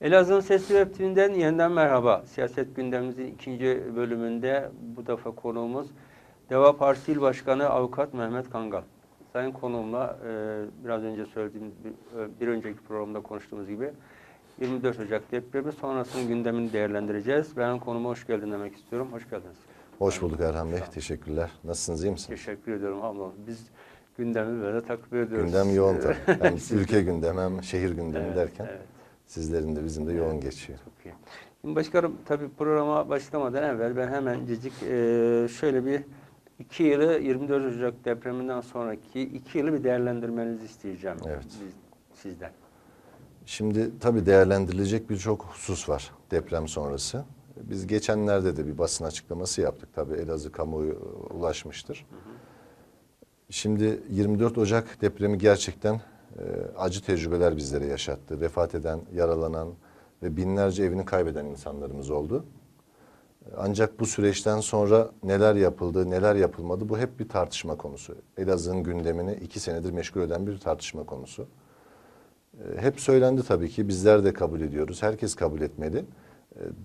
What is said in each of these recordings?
Elazığ'ın Sesli Web TV'den yeniden merhaba. Siyaset gündemimizin ikinci bölümünde bu defa konuğumuz Deva Partisi İl Başkanı Avukat Mehmet Kangal. Sayın konuğumla e, biraz önce söylediğim bir, e, bir önceki programda konuştuğumuz gibi 24 Ocak depremi sonrasının gündemini değerlendireceğiz. Ben konuma hoş geldin demek istiyorum. Hoş geldiniz. Hoş bulduk Erhan Bey. Teşekkürler. Nasılsınız? iyi misiniz? Teşekkür ediyorum abla. Biz gündemi böyle takip ediyoruz. Gündem yoğun tabii. Hem ülke gündemi hem şehir gündemi Evet, derken evet. Sizlerin de bizim de yoğun geçiyor. Çok iyi. Şimdi başkanım tabii programa başlamadan evvel ben hemen cicik e, şöyle bir iki yılı 24 Ocak depreminden sonraki iki yılı bir değerlendirmenizi isteyeceğim Evet. biz, sizden. Şimdi tabii değerlendirilecek birçok husus var deprem sonrası. Biz geçenlerde de bir basın açıklaması yaptık. Tabii Elazığ kamuoyu e, ulaşmıştır. Şimdi 24 Ocak depremi gerçekten e, acı tecrübeler bizlere yaşattı. Vefat eden, yaralanan ve binlerce evini kaybeden insanlarımız oldu. Ancak bu süreçten sonra neler yapıldı, neler yapılmadı bu hep bir tartışma konusu. Elazığ'ın gündemini iki senedir meşgul eden bir tartışma konusu. E, Hep söylendi tabii ki bizler de kabul ediyoruz. Herkes kabul etmeli. E,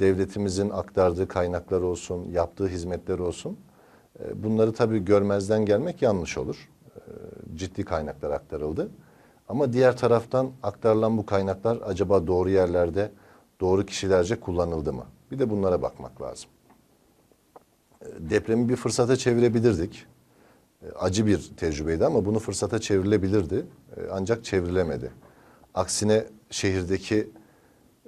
Devletimizin aktardığı kaynaklar olsun, yaptığı hizmetler olsun. e, Bunları tabii görmezden gelmek yanlış olur. Ciddi kaynaklar aktarıldı. Ama diğer taraftan aktarılan bu kaynaklar acaba doğru yerlerde, doğru kişilerce kullanıldı mı? Bir de bunlara bakmak lazım. E, Depremi bir fırsata çevirebilirdik. E, Acı bir tecrübeydi ama bunu fırsata çevrilebilirdi. E, Ancak çevrilemedi. Aksine şehirdeki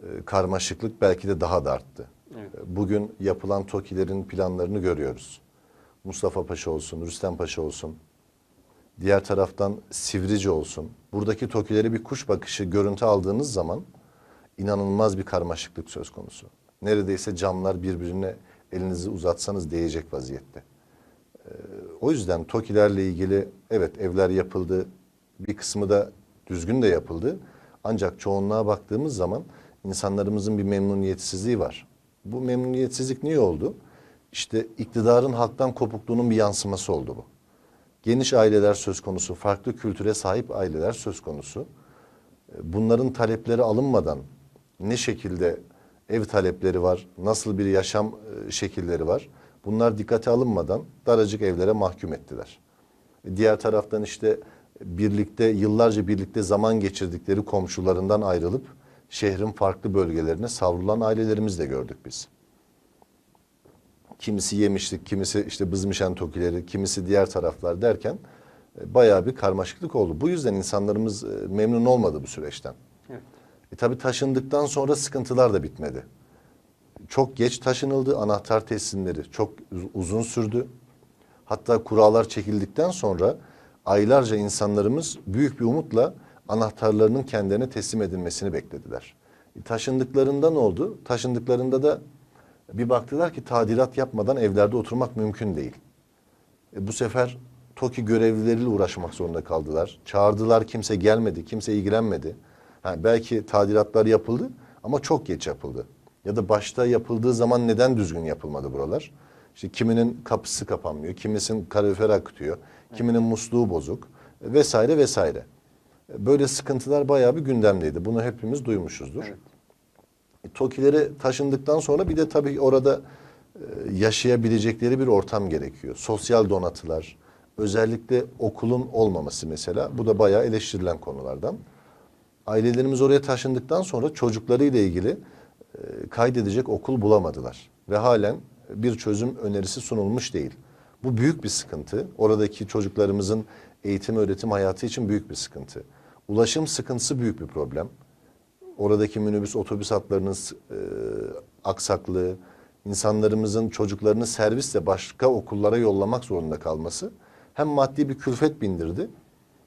e, karmaşıklık belki de daha da arttı. Evet. Bugün yapılan TOKİ'lerin planlarını görüyoruz. Mustafa Paşa olsun, Rüstem Paşa olsun, diğer taraftan Sivrice olsun. Buradaki TOKİ'leri bir kuş bakışı görüntü aldığınız zaman inanılmaz bir karmaşıklık söz konusu. Neredeyse camlar birbirine elinizi uzatsanız değecek vaziyette. Ee, o yüzden TOKİ'lerle ilgili evet evler yapıldı. Bir kısmı da düzgün de yapıldı. Ancak çoğunluğa baktığımız zaman insanlarımızın bir memnuniyetsizliği var. Bu memnuniyetsizlik niye oldu? İşte iktidarın halktan kopukluğunun bir yansıması oldu bu. Geniş aileler söz konusu, farklı kültüre sahip aileler söz konusu. E, Bunların talepleri alınmadan ne şekilde ev talepleri var, nasıl bir yaşam e, şekilleri var. Bunlar dikkate alınmadan daracık evlere mahkum ettiler. E, Diğer taraftan işte birlikte yıllarca birlikte zaman geçirdikleri komşularından ayrılıp şehrin farklı bölgelerine savrulan ailelerimizi de gördük biz. Kimisi yemişlik, kimisi işte bızmışan tokileri, kimisi diğer taraflar derken e, bayağı bir karmaşıklık oldu. Bu yüzden insanlarımız e, memnun olmadı bu süreçten. Evet. E tabi taşındıktan sonra sıkıntılar da bitmedi. Çok geç taşınıldı. Anahtar teslimleri çok uz- uzun sürdü. Hatta kurallar çekildikten sonra aylarca insanlarımız büyük bir umutla anahtarlarının kendilerine teslim edilmesini beklediler. E taşındıklarında ne oldu? Taşındıklarında da bir baktılar ki tadilat yapmadan evlerde oturmak mümkün değil. E bu sefer TOKİ görevlileriyle uğraşmak zorunda kaldılar. Çağırdılar kimse gelmedi, kimse ilgilenmedi. Ha, belki tadilatlar yapıldı ama çok geç yapıldı. Ya da başta yapıldığı zaman neden düzgün yapılmadı buralar? İşte kiminin kapısı kapanmıyor, kimisinin kalorifer akıtıyor, kiminin musluğu bozuk e, vesaire vesaire. E, Böyle sıkıntılar bayağı bir gündemdeydi. Bunu hepimiz duymuşuzdur. Evet. E, TOKİ'leri taşındıktan sonra bir de tabii orada e, yaşayabilecekleri bir ortam gerekiyor. Sosyal donatılar, özellikle okulun olmaması mesela. Bu da bayağı eleştirilen konulardan. Ailelerimiz oraya taşındıktan sonra çocuklarıyla ilgili e, kaydedecek okul bulamadılar. Ve halen bir çözüm önerisi sunulmuş değil. Bu büyük bir sıkıntı. Oradaki çocuklarımızın eğitim öğretim hayatı için büyük bir sıkıntı. Ulaşım sıkıntısı büyük bir problem oradaki minibüs otobüs hatlarının e, aksaklığı, insanlarımızın çocuklarını servisle başka okullara yollamak zorunda kalması hem maddi bir külfet bindirdi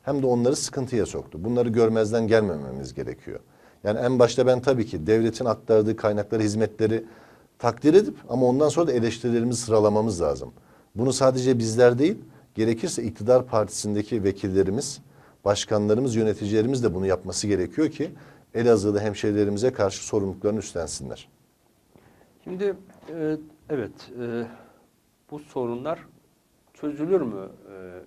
hem de onları sıkıntıya soktu. Bunları görmezden gelmememiz gerekiyor. Yani en başta ben tabii ki devletin aktardığı kaynakları, hizmetleri takdir edip ama ondan sonra da eleştirilerimizi sıralamamız lazım. Bunu sadece bizler değil, gerekirse iktidar partisindeki vekillerimiz, başkanlarımız, yöneticilerimiz de bunu yapması gerekiyor ki Elazığ'da hemşehrilerimize karşı sorumluluklarını üstlensinler. Şimdi e, evet e, bu sorunlar çözülür mü? E,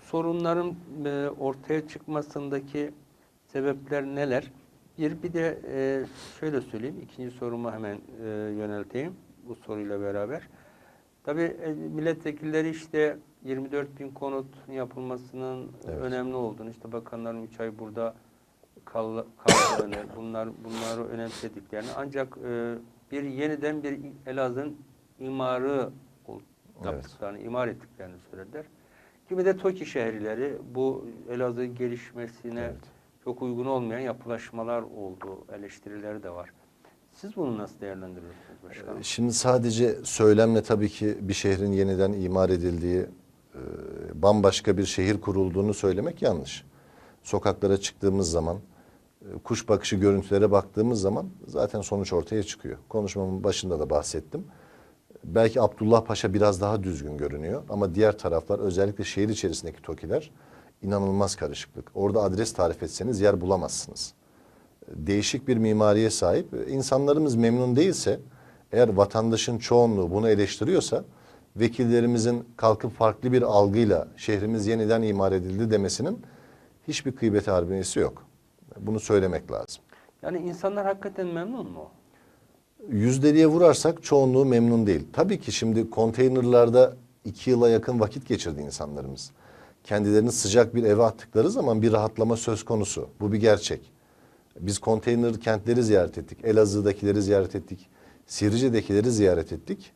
sorunların e, ortaya çıkmasındaki sebepler neler? Bir, bir de e, şöyle söyleyeyim, ikinci sorumu hemen e, yönelteyim bu soruyla beraber. Tabii e, milletvekilleri işte 24 bin konut yapılmasının Evet. önemli olduğunu, işte bakanların 3 ay burada kaldığını, bunlar bunları önemsediklerini ancak e, bir yeniden bir Elazığ'ın imarı ol- Evet. yaptıklarını, imar ettiklerini söylediler. Kimi de TOKİ şehirleri bu Elazığ gelişmesine Evet. çok uygun olmayan yapılaşmalar oldu, eleştirileri de var. Siz bunu nasıl değerlendiriyorsunuz başkanım? Ee, Şimdi sadece söylemle tabii ki bir şehrin yeniden imar edildiği, e, bambaşka bir şehir kurulduğunu söylemek yanlış. Sokaklara çıktığımız zaman, e, kuş bakışı görüntülere baktığımız zaman zaten sonuç ortaya çıkıyor. Konuşmamın başında da bahsettim. Belki Abdullah Paşa biraz daha düzgün görünüyor ama diğer taraflar özellikle şehir içerisindeki TOKİ'ler inanılmaz karışıklık. Orada adres tarif etseniz yer bulamazsınız değişik bir mimariye sahip. İnsanlarımız memnun değilse, eğer vatandaşın çoğunluğu bunu eleştiriyorsa, vekillerimizin kalkıp farklı bir algıyla şehrimiz yeniden imar edildi demesinin hiçbir kıymeti harbiyesi yok. Bunu söylemek lazım. Yani insanlar hakikaten memnun mu? Yüzdeliğe vurarsak çoğunluğu memnun değil. Tabii ki şimdi konteynerlarda iki yıla yakın vakit geçirdi insanlarımız. Kendilerini sıcak bir eve attıkları zaman bir rahatlama söz konusu. Bu bir gerçek. Biz konteyner kentleri ziyaret ettik. Elazığ'dakileri ziyaret ettik. Sivrice'dekileri ziyaret ettik.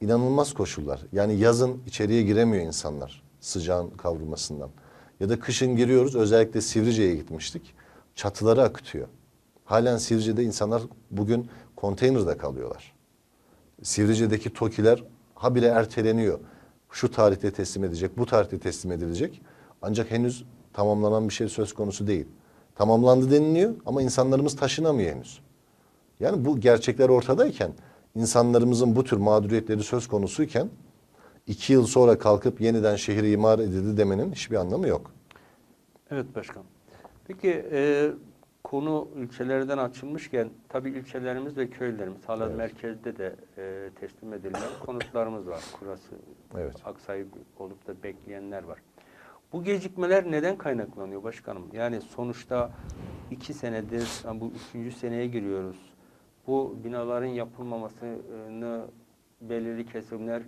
İnanılmaz koşullar. Yani yazın içeriye giremiyor insanlar sıcağın kavrulmasından. Ya da kışın giriyoruz özellikle Sivrice'ye gitmiştik. Çatıları akıtıyor. Halen Sivrice'de insanlar bugün konteynerde kalıyorlar. Sivrice'deki TOKİ'ler habire erteleniyor. Şu tarihte teslim edecek, bu tarihte teslim edilecek. Ancak henüz tamamlanan bir şey söz konusu değil. Tamamlandı deniliyor ama insanlarımız taşınamıyor henüz. Yani bu gerçekler ortadayken, insanlarımızın bu tür mağduriyetleri söz konusuyken, iki yıl sonra kalkıp yeniden şehir imar edildi demenin hiçbir anlamı yok. Evet başkan. Peki e, konu ilçelerden açılmışken tabii ilçelerimiz ve köylerimiz hala Evet. merkezde de e, teslim edilen konutlarımız var. Kurası Evet. aksayıp olup da bekleyenler var. Bu gecikmeler neden kaynaklanıyor başkanım? Yani sonuçta iki senedir, yani bu üçüncü seneye giriyoruz. Bu binaların yapılmamasını belirli kesimler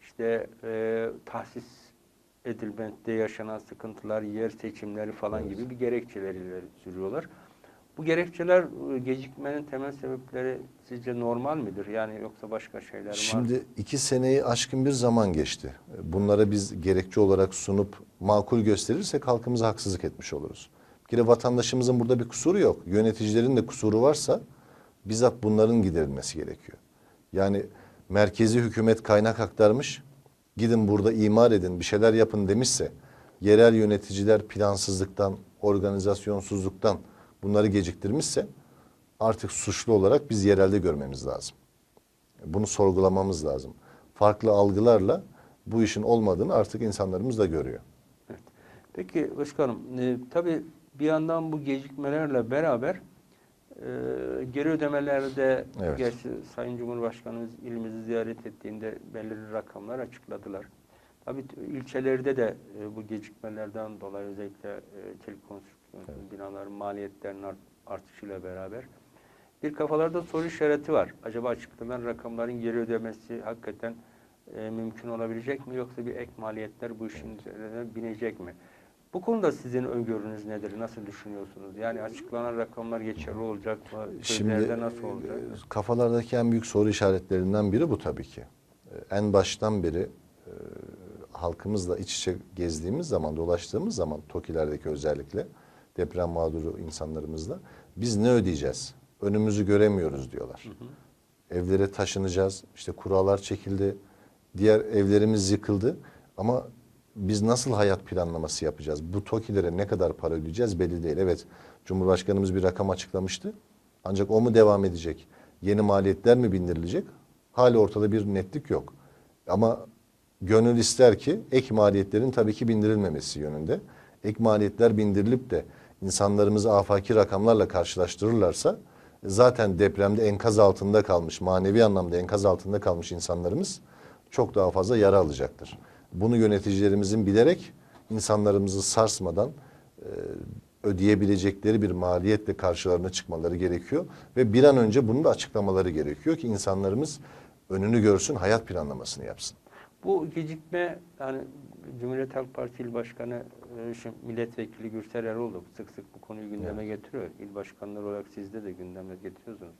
işte e, tahsis edilmekte yaşanan sıkıntılar, yer seçimleri falan gibi bir gerekçeleriyle sürüyorlar. Bu gerekçeler e, gecikmenin temel sebepleri sizce normal midir? Yani yoksa başka şeyler var mı? Şimdi iki seneyi aşkın bir zaman geçti. Bunlara biz gerekçe olarak sunup makul gösterirsek halkımıza haksızlık etmiş oluruz. Bir kere vatandaşımızın burada bir kusuru yok. Yöneticilerin de kusuru varsa bizzat bunların giderilmesi gerekiyor. Yani merkezi hükümet kaynak aktarmış, gidin burada imar edin, bir şeyler yapın demişse, yerel yöneticiler plansızlıktan, organizasyonsuzluktan bunları geciktirmişse artık suçlu olarak biz yerelde görmemiz lazım. Bunu sorgulamamız lazım. Farklı algılarla bu işin olmadığını artık insanlarımız da görüyor. Evet. Peki başkanım, e, tabii bir yandan bu gecikmelerle beraber geri ödemelerde Evet. gerçi Sayın Cumhurbaşkanımız ilimizi ziyaret ettiğinde belirli rakamlar açıkladılar. Tabii ilçelerde de e, bu gecikmelerden dolayı özellikle e, çelik konstrüksiyon binaların maliyetlerinin art- artışıyla beraber bir kafalarda soru işareti var. Acaba açıklanan rakamların geri ödemesi hakikaten e, mümkün olabilecek mi yoksa bir ek maliyetler bu işin üzerine binecek mi? Bu konuda sizin öngörünüz nedir? Nasıl düşünüyorsunuz? Yani açıklanan rakamlar geçerli olacak mı? Sözlerde nasıl olacak? e, kafalardaki en büyük soru işaretlerinden biri bu tabii ki. E, En baştan beri e, halkımızla iç içe gezdiğimiz zaman, dolaştığımız zaman TOKİ'lerdeki özellikle deprem mağduru insanlarımızla biz ne ödeyeceğiz? Önümüzü göremiyoruz diyorlar. Evlere taşınacağız. İşte kurallar çekildi. Diğer evlerimiz yıkıldı. Ama biz nasıl hayat planlaması yapacağız? Bu TOKİ'lere ne kadar para ödeyeceğiz belli değil. Evet Cumhurbaşkanımız bir rakam açıklamıştı. Ancak o mu devam edecek? Yeni maliyetler mi bindirilecek? Hala ortada bir netlik yok. Ama gönül ister ki ek maliyetlerin tabii ki bindirilmemesi yönünde. Ek maliyetler bindirilip de insanlarımızı afaki rakamlarla karşılaştırırlarsa zaten depremde enkaz altında kalmış, manevi anlamda enkaz altında kalmış insanlarımız çok daha fazla yara alacaktır. Bunu yöneticilerimizin bilerek insanlarımızı sarsmadan e, ödeyebilecekleri bir maliyetle karşılarına çıkmaları gerekiyor ve bir an önce bunu da açıklamaları gerekiyor ki insanlarımız önünü görsün, hayat planlamasını yapsın. Bu gecikme yani Cumhuriyet Halk Partisi İl Başkanı e, şu Milletvekili Gürsel Eroğlu sık sık bu konuyu gündeme getiriyor. İl başkanları olarak siz de de gündeme getiriyorsunuz.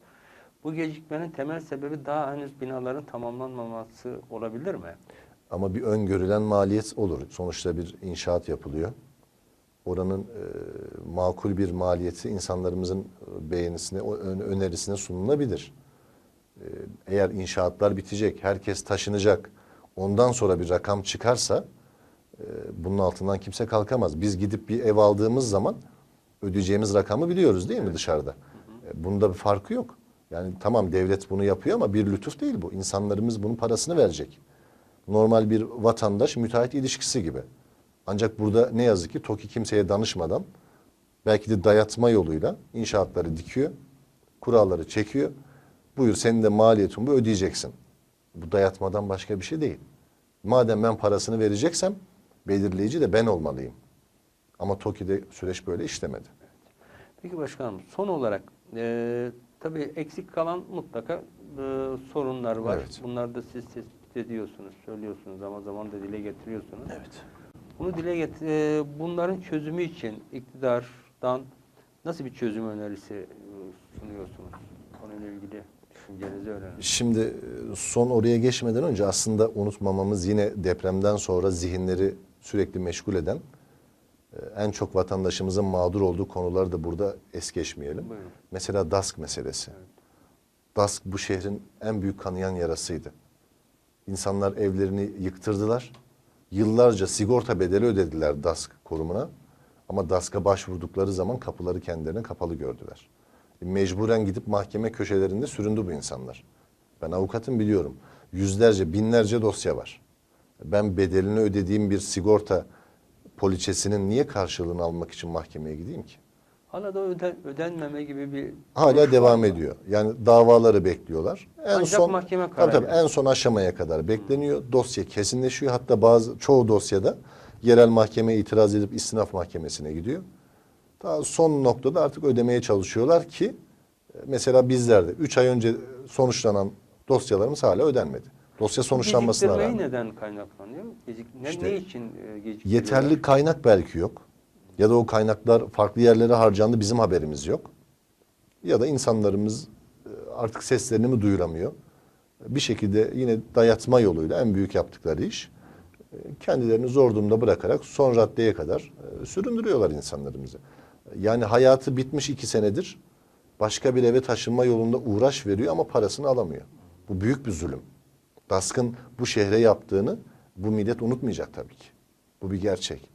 Bu gecikmenin temel sebebi daha henüz binaların tamamlanmaması olabilir mi? Ama bir öngörülen maliyet olur. Sonuçta bir inşaat yapılıyor. Oranın e, makul bir maliyeti insanlarımızın e, beğenisine, önerisine sunulabilir. E, eğer inşaatlar bitecek, herkes taşınacak, ondan sonra bir rakam çıkarsa e, bunun altından kimse kalkamaz. Biz gidip bir ev aldığımız zaman ödeyeceğimiz rakamı biliyoruz değil mi dışarıda? E, bunda bir farkı yok. Yani tamam devlet bunu yapıyor ama bir lütuf değil bu. İnsanlarımız bunun parasını verecek normal bir vatandaş müteahhit ilişkisi gibi. Ancak burada ne yazık ki TOKİ kimseye danışmadan belki de dayatma yoluyla inşaatları dikiyor, kuralları çekiyor. Buyur senin de maliyetin bu ödeyeceksin. Bu dayatmadan başka bir şey değil. Madem ben parasını vereceksem belirleyici de ben olmalıyım. Ama TOKİ'de süreç böyle işlemedi. Peki başkanım son olarak e, tabii eksik kalan mutlaka e, sorunlar var. Evet. Bunları da siz tespit ediyorsunuz, söylüyorsunuz zaman zaman da dile getiriyorsunuz. Evet. Bunu dile get e, bunların çözümü için iktidardan nasıl bir çözüm önerisi e, sunuyorsunuz? Konuyla ilgili düşüncenizi öğrenelim. Şimdi e, son oraya geçmeden önce aslında unutmamamız yine depremden sonra zihinleri sürekli meşgul eden e, en çok vatandaşımızın mağdur olduğu konuları da burada es geçmeyelim. Buyurun. Mesela DASK meselesi. DASK bu şehrin en büyük kanayan yarasıydı. İnsanlar evlerini yıktırdılar. Yıllarca sigorta bedeli ödediler DASK kurumuna. Ama DASK'a başvurdukları zaman kapıları kendilerine kapalı gördüler. E, Mecburen gidip mahkeme köşelerinde süründü bu insanlar. Ben avukatım biliyorum. Yüzlerce, binlerce dosya var. Ben bedelini ödediğim bir sigorta poliçesinin niye karşılığını almak için mahkemeye gideyim ki? Hala da öden, ödenmeme gibi bir Hala devam ediyor. Yani davaları bekliyorlar. En Ancak son mahkeme tabii, kararı. tabii, en son aşamaya kadar bekleniyor. Dosya kesinleşiyor. Hatta bazı çoğu dosyada yerel mahkemeye itiraz edip istinaf mahkemesine gidiyor. Daha son noktada artık ödemeye çalışıyorlar ki e, mesela bizlerde 3 ay önce sonuçlanan dosyalarımız hala ödenmedi. Dosya sonuçlanmasına rağmen. neden kaynaklanıyor? Gecik, ne, İşte ne için e? Yeterli kaynak belki yok. Ya da o kaynaklar farklı yerlere harcandı bizim haberimiz yok. Ya da insanlarımız e, artık seslerini mi duyuramıyor? Bir şekilde yine dayatma yoluyla en büyük yaptıkları iş e, kendilerini zor durumda bırakarak son raddeye kadar e, süründürüyorlar insanlarımızı. Yani hayatı bitmiş iki senedir başka bir eve taşınma yolunda uğraş veriyor ama parasını alamıyor. Bu büyük bir zulüm. DASK'ın bu şehre yaptığını bu millet unutmayacak tabii ki. Bu bir gerçek.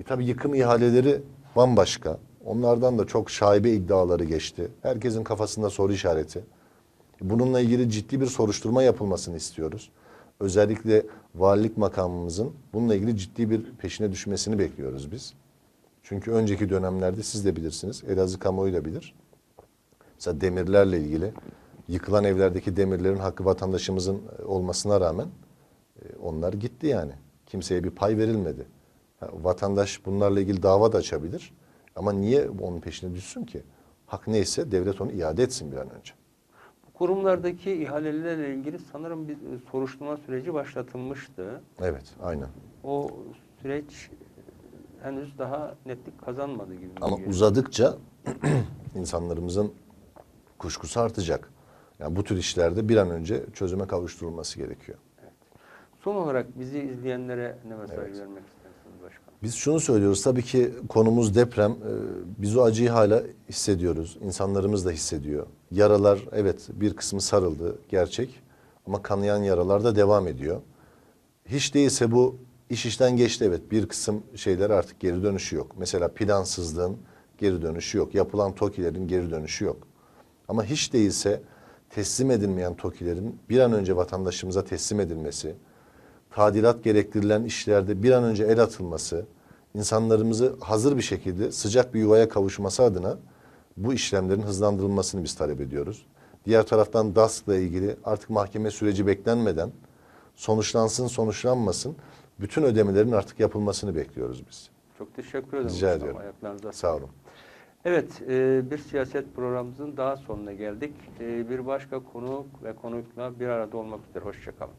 E tabii yıkım ihaleleri bambaşka. Onlardan da çok şaibe iddiaları geçti. Herkesin kafasında soru işareti. Bununla ilgili ciddi bir soruşturma yapılmasını istiyoruz. Özellikle valilik makamımızın bununla ilgili ciddi bir peşine düşmesini bekliyoruz biz. Çünkü önceki dönemlerde siz de bilirsiniz, Elazığ kamuoyu da bilir. Mesela demirlerle ilgili yıkılan evlerdeki demirlerin hakkı vatandaşımızın e, olmasına rağmen e, onlar gitti yani. Kimseye bir pay verilmedi. Vatandaş bunlarla ilgili dava da açabilir. Ama niye onun peşine düşsün ki? Hak neyse devlet onu iade etsin bir an önce. Bu kurumlardaki ihalelerle ilgili sanırım bir e, soruşturma süreci başlatılmıştı. Evet, aynen. O süreç henüz daha netlik kazanmadı gibi. Ama geliyor. uzadıkça insanlarımızın kuşkusu artacak. Yani bu tür işlerde bir an önce çözüme kavuşturulması gerekiyor. Son olarak bizi izleyenlere ne mesaj Evet. vermek istersiniz? Biz şunu söylüyoruz tabii ki konumuz deprem. Ee, Biz o acıyı hala hissediyoruz. İnsanlarımız da hissediyor. Yaralar evet bir kısmı sarıldı gerçek ama kanayan yaralar da devam ediyor. Hiç değilse bu iş işten geçti evet. Bir kısım şeyler artık geri dönüşü yok. Mesela plansızlığın geri dönüşü yok. Yapılan TOKİ'lerin geri dönüşü yok. Ama hiç değilse teslim edilmeyen TOKİ'lerin bir an önce vatandaşımıza teslim edilmesi, tadilat gerektirilen işlerde bir an önce el atılması, insanlarımızı hazır bir şekilde sıcak bir yuvaya kavuşması adına bu işlemlerin hızlandırılmasını biz talep ediyoruz. Diğer taraftan DASK'la ilgili artık mahkeme süreci beklenmeden sonuçlansın sonuçlanmasın bütün ödemelerin artık yapılmasını bekliyoruz biz. Çok teşekkür ederim. Rica hocam. ediyorum. Ayaklarınıza Sağ olun. Evet, e, bir siyaset programımızın daha sonuna geldik. E, bir başka konu ve konukla bir arada olmak üzere. Hoşçakalın.